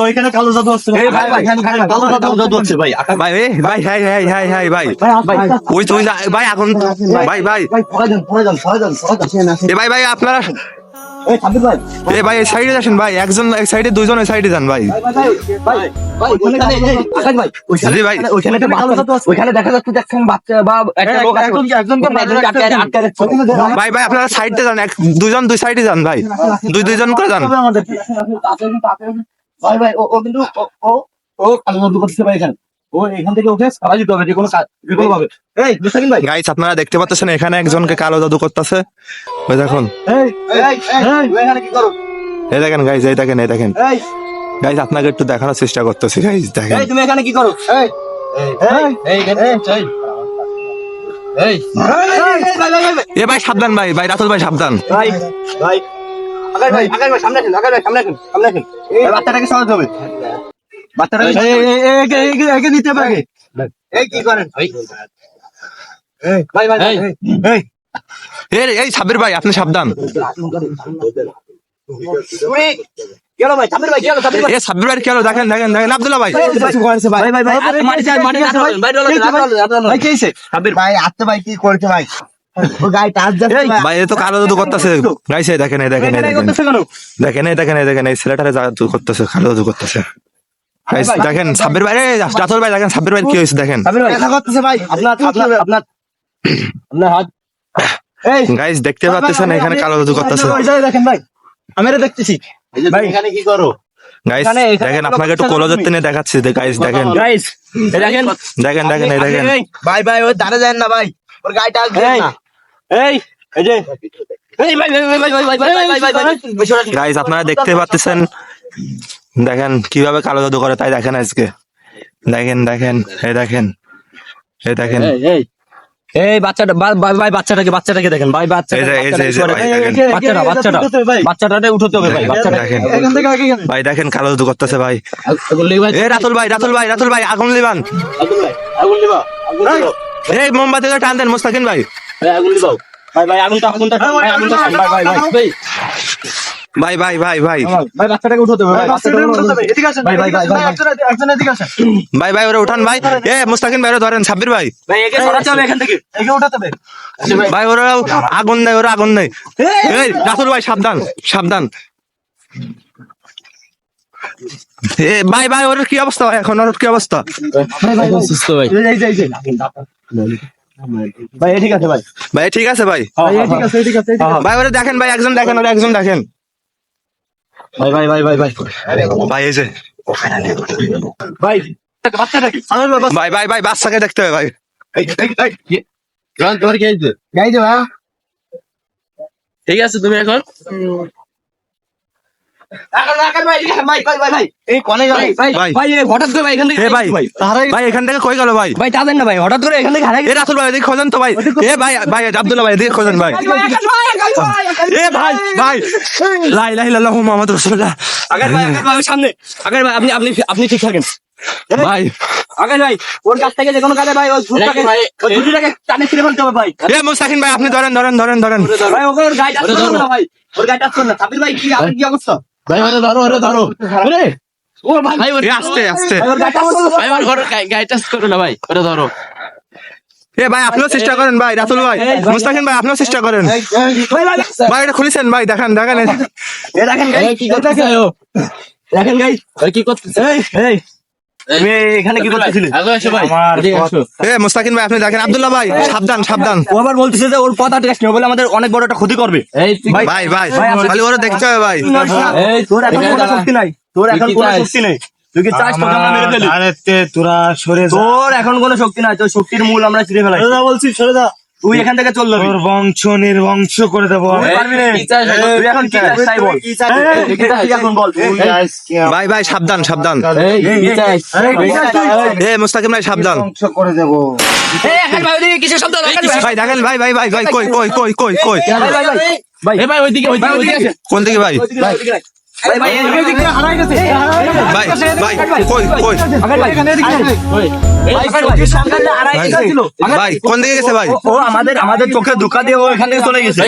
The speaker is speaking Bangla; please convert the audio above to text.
ওইখানে কালো জাদু হচ্ছে ভাই ভাই হাই হাই হাই হাই ভাই ওই ভাই এখন ভাই ভাই ভাই ভাই আপনারা ভাই এই সাইডে আসেন ভাই একজন এক সাইডে দুইজন এই সাইডে যান ভাই জি ভাই ভাই ভাই আপনারা সাইডে যান এক দুইজন দুই সাইডে যান ভাই দুই দুইজন করে যান ভাই ভাই ও কিন্তু ও ও কালো করতেছে ভাই এখানে ও এখান থেকে উঠে সারা দিতে হবে যে কোনো কাজ যে কোনো ভাবে এই মুস্তাকিম ভাই গাইস আপনারা দেখতে পাচ্ছেন এখানে একজনকে কালো জাদু করতেছে ওই দেখুন এই এই এই এখানে কি করো এই দেখেন গাইস এই দেখেন এই দেখেন এই গাইস আপনাকে একটু দেখানোর চেষ্টা করতেছি গাইস দেখেন এই তুমি এখানে কি করো এই এই এই এই এই এই ভাই ভাই ভাই এ ভাই সাবধান ভাই ভাই রাতুল ভাই সাবধান ভাই ভাই আকাশ ভাই আকাশ ভাই সামনে আসেন আকাশ ভাই সামনে আসেন সামনে আসেন বাচ্চাটাকে সরাতে হবে সাবির ভাই আপনি সাবধান দেখেন দেখেন দেখেন করতেছে দেখেন দেখেন ছেলেটারে করতেছে কালো জাদু করতেছে দেখেন সাব্বির ভাই জাতর ভাই দেখেন সাব্বির ভাই কি হয়েছে দেখেন ভাই আপনার আপনার আপনার হাত গাইস দেখতে পাচ্ছেন এখানে কালো জাদু করতেছে দেখেন ভাই আমি দেখতেছি ভাই এখানে কি করো গাইস দেখেন আপনাকে একটু কোলো যাতে নিয়ে দেখাচ্ছি দেখেন গাইস দেখেন দেখেন দেখেন এই দেখেন ভাই ভাই ওই দাঁড়া যায় না ভাই ওর গাইটা এই এই এই ভাই গাইস আপনারা দেখতে পাচ্ছেন দেখেন কীভাবে কালো জাদু করে তাই দেখেন আজকে। দেখেন দেখেন এই দেখেন এই দেখেন। এই এই বাচ্চাটা ভাই বাচ্চাটাকে বাচ্চাটাকে দেখেন ভাই বাচ্চাটা এই যে- এই যে- এই যে ভাই দেখেন। বাচ্চাটা বাচ্চাটা বাচ্চাটাকে উঠাতে হবে ভাই বাচ্চাটা দেখেন। ভাই দেখেন কালো জাদু করতেছে ভাই। এ রাতুল ভাই রাতুল ভাই রাতুল ভাই আগুন লিবান আগুন লিবা এই মোমবাতি টান দেন মুস্তাকিন ভাই। ভাই আগুন লিবাও ভাই ভাই আগুনটা আগুনটা ভাই ভাই ভাই ভাই ভাই ভাই ভাই। ভাই ভাই ভাই উঠাতে হবে ভাই বাচ্চাটাকে উঠাতে হবে। এদিকে আসেন ভাই, ভাই, ভাই, ভাই, একজন একজন এদিকে আসেন। ভাই ভাই ওরা উঠান ভাই। এ মুস্তাকিন ভাই ওরা ধরেন সাব্বির ভাই। ভাই একে সরাতে হবে এখান থেকে। একে উঠাতে হবে। ভাই। ওরা আগুন দেয় ওরা আগুন দেয়। এই রাতুল ভাই সাবধান সাবধান। এ ভাই ভাই ওর কি অবস্থা ভাই? এখন ওর কি অবস্থা? সুস্থ ভাই। এই যে এই যে ভাই ঠিক আছে ভাই। ভাই ঠিক আছে ভাই। ভাই ঠিক আছে ঠিক আছে ঠিক আছে। ভাই ওরা দেখেন ভাই একজন দেখেন ওরা একজন দেখেন। ভাই ভাই ভাই ভাই ভাই। ভাই এই যে। ভাই। ভাই ভাই ভাই বাচ্চাকে দেখতে হবে ভাই। তোমার কি ঠিক আছে তুমি এখন? আপনি আপনি আপনি ঠিক থাকেন। ভাই। ভাই ওর কাছ থেকে যে কোনো কাজে ভাই ওই ঝুটটাকে ওই ঝুটটাকে টানে ছিঁড়ে ফেলতে হবে ভাই। এ মুস্তাকিন ভাই আপনি ধরেন ধরেন ধরেন ধরেন। ভাই ওকে ওর গায়ে টাচ করো না ভাই। ওর গায়ে টাচ করো না। সাবির ভাই কি আপনার কি অবস্থা? ভাই ওরে ধরো ওরে ধরো। ওরে ও ভাই। ভাই আস্তে আস্তে ওর গায়ে টাচ করো ভাই ওর ঘরে গায়ে করো না ভাই ওরে ধরো। এ ভাই আপনিও চেষ্টা করেন ভাই রাতুল ভাই মুস্তাকিন ভাই। আপনিও চেষ্টা করেন। ভাই এটা খুলেছেন ভাই দেখান দেখান। দেখেন গাই কি করতেছে দেখেন গাই কি করতেছে এই এই এখানে কি করতেছিলে? আগে এসো ভাই আমার এদিকে আসো। এ মুস্তাকিন ভাই আপনি দেখেন আব্দুল্লাহ ভাই সাবধান সাবধান। ও আবার বলতেছে যে ওর কথা টেস্ট নেই বলে আমাদের অনেক বড় একটা ক্ষতি করবে। ভাই ভাই খালি ওরা দেখতে হবে ভাই। তোর এখন কোনো শক্তি নাই। তোর এখন কি কোনো শক্তি নেই। তুই চাস তোকে আমরা মেরে ফেলি? আরে তোরা সরে তোর এখন কোনো শক্তি নাই তোর শক্তির মূল আমরা ছিঁড়ে ফেলাই। বলছি সরে যা। তুই এখান থেকে চল তোর বংশ নির্বংশ করে দেবো তুই এখন কি বল ভাই ভাই সাবধান সাবধান এ মুস্তাকিম ভাই সাবধান করে দেবো ভাই দেখেন ভাই ভাই ভাই ভাই কই কই কই কই কই ভাই ভাই ওইদিকে কোন দিকে ভাই আমাদের আমাদের চোখে ধোকা দিয়ে ও এখান থেকে চলে গেছে।